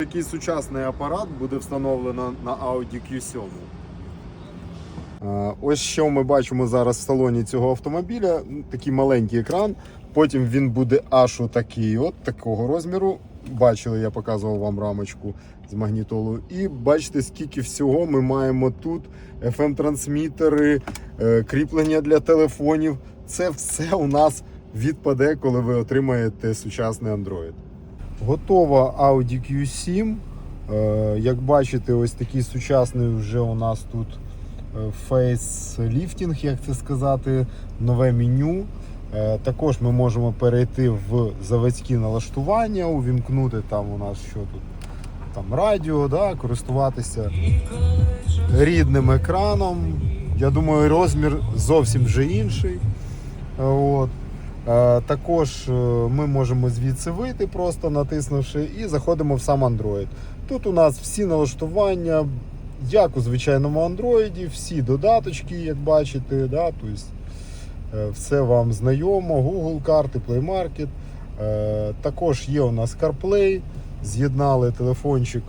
Такий сучасний апарат буде встановлено на Audi Q7. Е, Ось що ми бачимо зараз в салоні цього автомобіля. Такий маленький екран. Потім він буде аж такий, от такого розміру. Бачили, я показував вам рамочку з магнітолою. І бачите, скільки всього ми маємо тут: FM-трансмітери, е, кріплення для телефонів. Це все у нас відпаде, коли ви отримаєте сучасний Android. Готова Audi Q7. Е, Як бачите, ось такий сучасний вже у нас тут е, фейсліфтінг, як це сказати, нове меню. Е, Також ми можемо перейти в заводські налаштування, увімкнути там у нас що тут там радіо, да, користуватися рідним екраном. Я думаю, розмір зовсім вже інший. От. Е, Також е, ми можемо звідси вийти, просто натиснувши, і заходимо в сам Android. Тут у нас всі налаштування, як у звичайному Android, всі додаточки, як бачите, да, тобто, все вам знайомо, Google карти, Play Market. Також є у нас CarPlay, з'єднали телефончик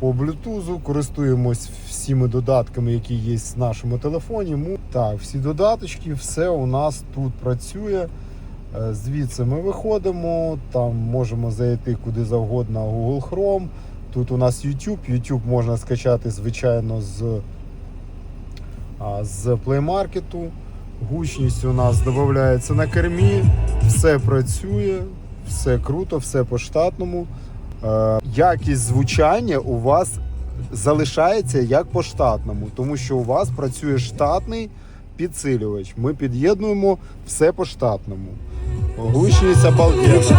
по Bluetooth, користуємось всіми додатками, які є в нашому телефоні. Так, всі додаточки, все у нас тут працює. Е, Звідси ми виходимо, там можемо зайти куди завгодно Google Chrome. Тут у нас YouTube. YouTube можна скачати, звичайно, з, з Play Market. Гучність у нас додається на кермі, все працює, все круто, все по штатному. Е, Якість звучання у вас залишається як по штатному, тому що у вас працює штатний підсилювач. Ми під'єднуємо все по штатному. Гучність обалденна.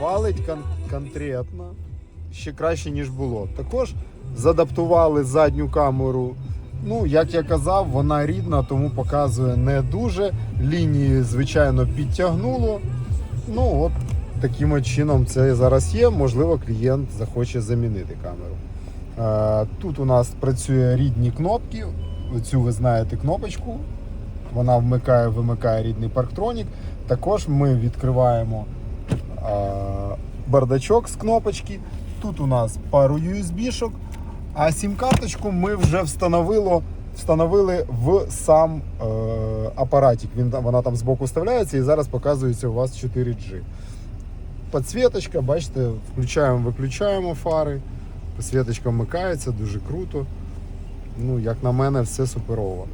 Валить кон- конкретно ще краще, ніж було. Також задаптували задню камеру. Ну, як я казав, вона рідна, тому показує не дуже. Лінії, звичайно, підтягнуло. Ну, от таким чином це зараз є. Можливо, клієнт захоче замінити камеру. Е, Тут у нас працює рідні кнопки. Оцю ви знаєте кнопочку. Вона вмикає, вимикає рідний парктронік. Також ми відкриваємо бардачок з кнопочки. Тут у нас пару USB-шок, а сім-карточку ми вже встановило, встановили в сам е, апаратик. Він, вона там збоку вставляється і зараз показується у вас 4G. Підсвіточка, бачите, включаємо, виключаємо фари. Підсвіточка вмикається, дуже круто. Ну, як на мене, все суперово.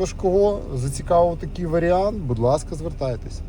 Тож, кого зацікавив такий варіант, будь ласка, звертайтеся.